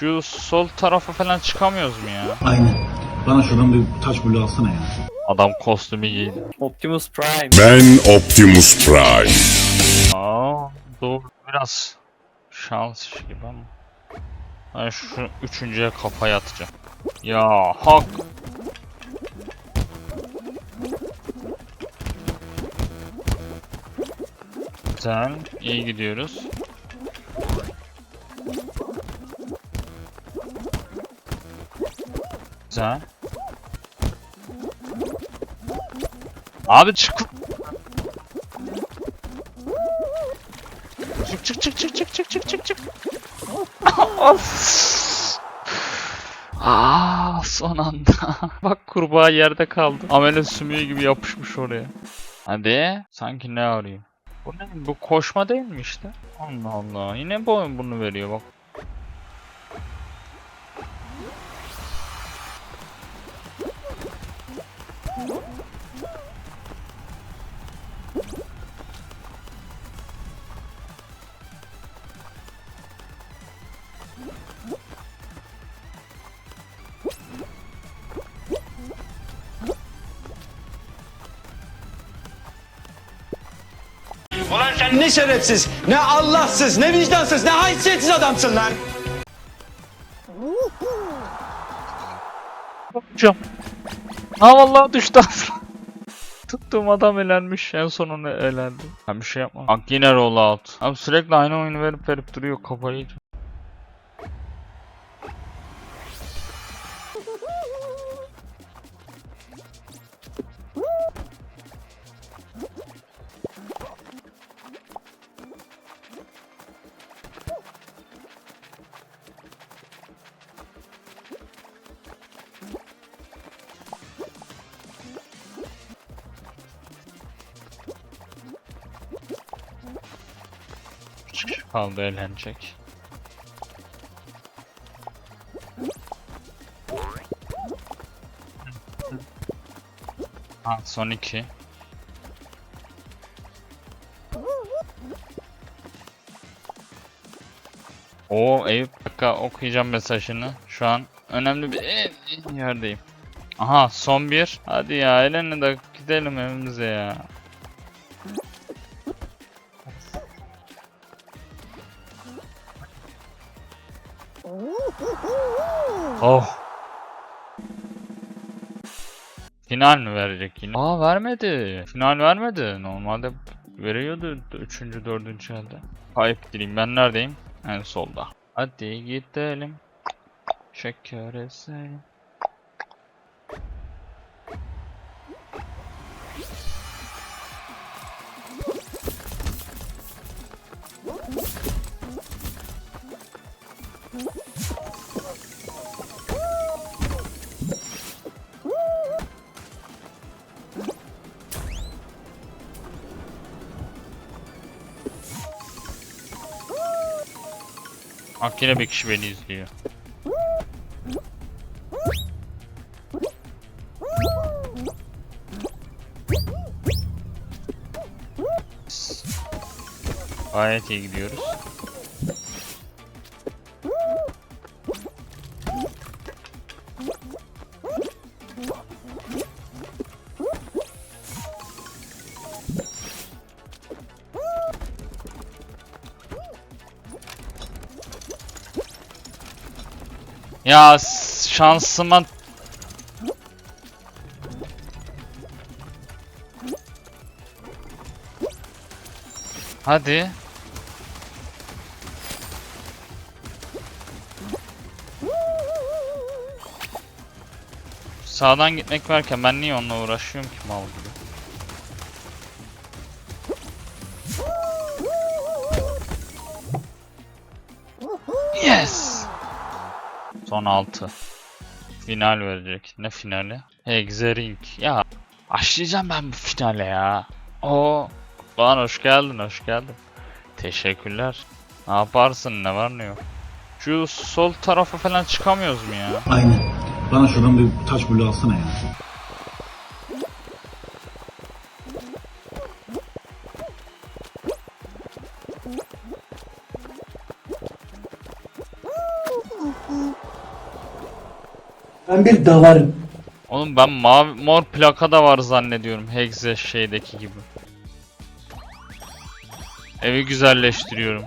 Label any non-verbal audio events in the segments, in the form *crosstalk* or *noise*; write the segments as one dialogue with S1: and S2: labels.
S1: Şu sol tarafa falan çıkamıyoruz mu ya?
S2: Aynen. Bana şuradan bir taş bulu alsana ya.
S1: Adam kostümü giydi.
S3: Optimus Prime.
S4: Ben Optimus Prime.
S1: Aa, doğru. Biraz şans işi gibi ama. Ben şu üçüncüye kafayı atacağım. Ya hak. Güzel. iyi gidiyoruz. Güzel. Abi çık. Çık çık çık çık çık çık çık çık çık. Aa *laughs* son anda. *laughs* Bak kurbağa yerde kaldı. Amele sümüğü gibi yapışmış oraya. Hadi. Sanki ne arıyor? Bu ne? Bu koşma değil mi işte? Allah Allah. Yine bu bunu veriyor bak.
S5: Ulan sen ne şerefsiz, ne Allahsız, ne vicdansız, ne haysiyetsiz adamsın lan.
S1: Hocam. Ha vallahi düştü. *laughs* Tuttuğum adam elenmiş. En sonunda elendi. Ben bir şey yapmam. Bak yine rollout. Abi sürekli aynı oyunu verip verip duruyor kafayı. Kaldı eğlenecek. Ha, son iki. Oo Eyüp dakika okuyacağım mesajını. Şu an önemli bir yerdeyim. Aha son bir. Hadi ya Elen'le de gidelim evimize ya. Oh. Final mi verecek yine? Aa vermedi. Final vermedi. Normalde veriyordu 3. 4. elde. Kayıp dileyim. Ben neredeyim? En solda. Hadi gidelim. Şeker eselim. Bak yine bir kişi beni izliyor. Gayet iyi gidiyoruz. Ya şansıma Hadi. Sağdan gitmek varken ben niye onunla uğraşıyorum ki mal gibi? Son 6. Final verecek. Ne finali? Hexering. Ya başlayacağım ben bu finale ya. O Lan hoş geldin, hoş geldin. Teşekkürler. Ne yaparsın, ne var ne yok. Şu sol tarafa falan çıkamıyoruz mu ya?
S2: Aynen. Bana şuradan bir taş bulu alsana ya.
S3: Ben bir davarım.
S1: Oğlum ben mavi mor plaka da var zannediyorum Hexe şeydeki gibi. Evi güzelleştiriyorum.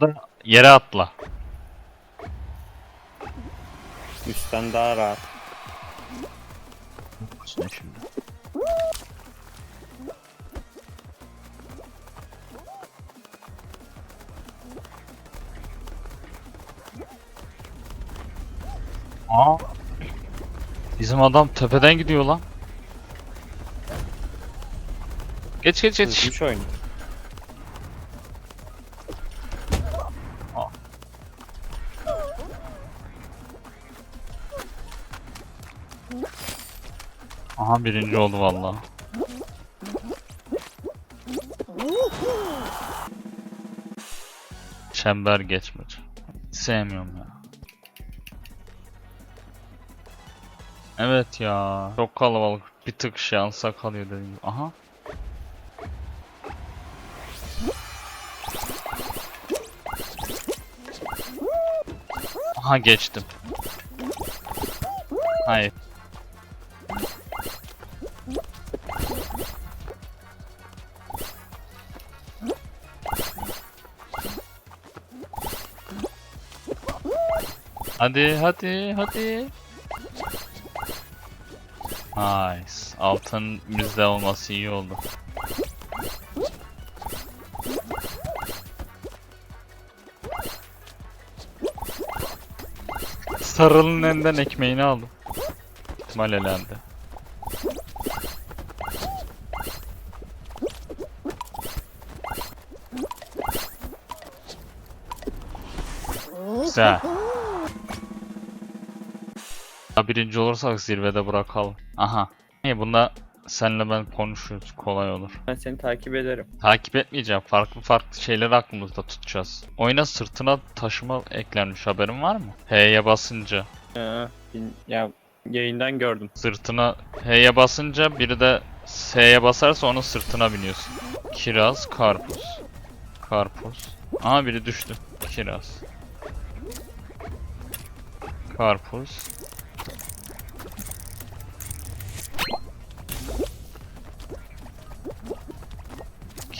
S1: Burada Yere atla.
S6: Üstten daha rahat.
S1: Şimdi. Aa. Bizim adam tepeden gidiyor lan. Geç geç geç.
S6: Hızmış oyun.
S1: Aha birinci oldu valla. Çember geçmedi. Sevmiyorum ya. Evet ya. Çok kalabalık. Bir tık şansa kalıyor dediğim. Aha. Aha geçtim. Hayır. Hadi hadi hadi. Nice. Altın bizde olması iyi oldu. Sarılın elinden ekmeğini aldım. İhtimal elendi. Güzel. Birinci olursak zirvede bırakalım. Aha. İyi bunda senle ben konuşuyoruz. Kolay olur.
S6: Ben seni takip ederim.
S1: Takip etmeyeceğim. Farklı farklı şeyleri aklımızda tutacağız. Oyuna sırtına taşıma eklenmiş haberin var mı? H'ye basınca.
S6: Ee, ya yayından gördüm.
S1: Sırtına H'ye basınca biri de S'ye basarsa onun sırtına biniyorsun. Kiraz, karpuz. Karpuz. Aha biri düştü. Kiraz. Karpuz.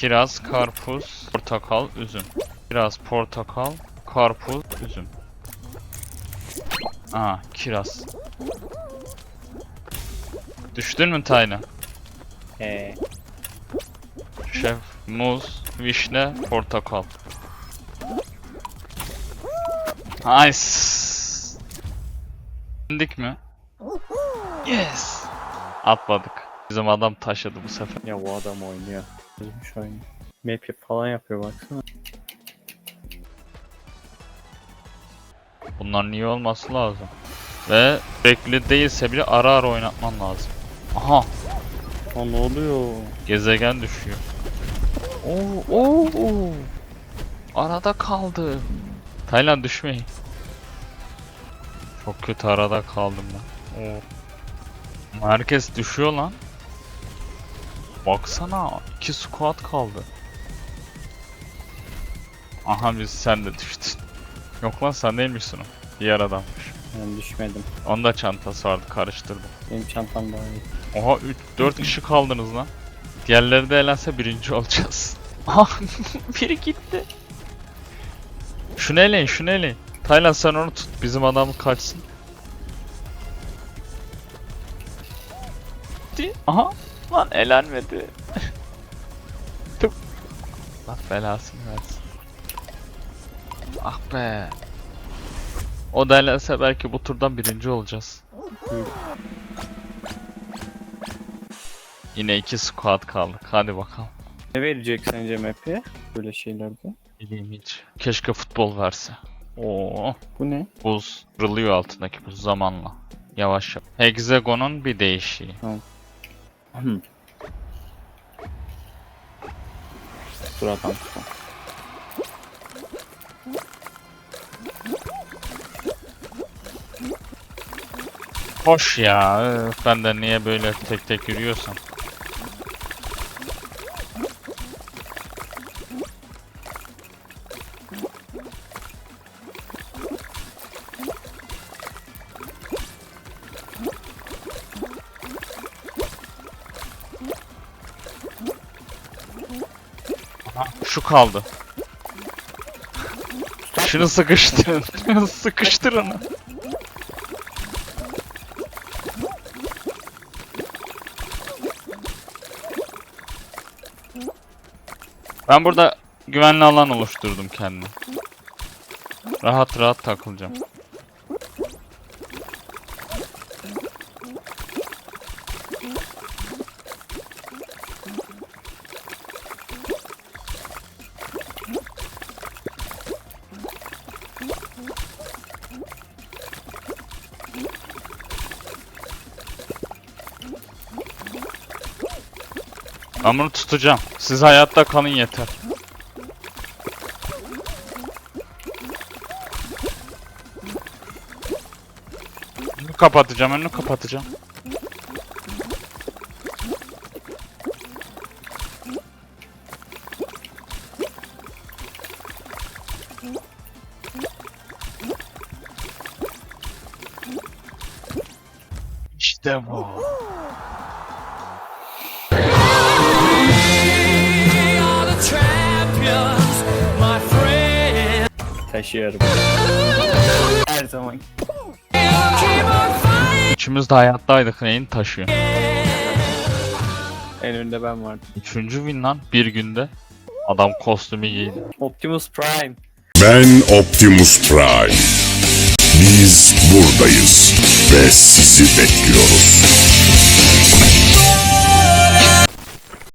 S1: Kiraz, karpuz, portakal, üzüm. Kiraz, portakal, karpuz, üzüm. Aa, kiraz. Düştün mü Tayna?
S6: Ee,
S1: Şef, muz, vişne, portakal. Nice. İndik mi? Yes. Atladık. Bizim adam taşıdı bu sefer.
S6: ya bu adam oynuyor. Hızmış oyun. Map falan yapıyor baksana.
S1: Bunların iyi olması lazım. Ve sürekli değilse bile ara ara oynatman lazım. Aha.
S6: Aa ne oluyor?
S1: Gezegen düşüyor. Oo, oo, oo. Arada kaldı. Tayland düşmeyin. Çok kötü arada kaldım ben. Oo. Herkes düşüyor lan. Baksana. iki squat kaldı. Aha biz sen de düştün. *laughs* Yok lan sen değilmişsin o. Diğer adammış.
S6: Ben düşmedim.
S1: Onda çantası vardı karıştırdım.
S6: Benim çantam daha iyi.
S1: Oha 3 4 *laughs* kişi kaldınız lan. Diğerleri de elense birinci *laughs* olacağız. Aha biri gitti. Şunu eleyin şunu eleyin. Taylan sen onu tut bizim adam kaçsın. Gitti. Aha lan elenmedi. Tıp. Allah belasını versin. Ah be. O da elense belki bu turdan birinci olacağız. Yine iki squad kaldık. Hadi bakalım.
S6: Ne verecek sence map'i? Böyle şeylerde.
S1: Bileyim hiç. Keşke futbol verse. Oo,
S6: Bu ne?
S1: buz kırılıyor altındaki buz zamanla. Yavaş yap. Hexagon'un bir değişiği.
S6: Hmm. Dur adam tutan.
S1: Hoş ya. Ben de niye böyle tek tek yürüyorsam. Şu kaldı. Şunu sıkıştırın. *laughs* Sıkıştır onu. Ben burada güvenli alan oluşturdum kendime. Rahat rahat takılacağım. Ben bunu tutacağım. Siz hayatta kalın yeter. Önünü kapatacağım, önünü kapatacağım. İşte bu.
S6: Taşıyorum. Her zaman.
S1: Üçümüz de hayattaydık. Neyin taşıyor?
S6: En önde ben vardım.
S1: Üçüncü win lan bir günde. Adam kostümü giydi.
S6: Optimus Prime.
S5: Ben Optimus Prime. Biz buradayız ve sizi bekliyoruz.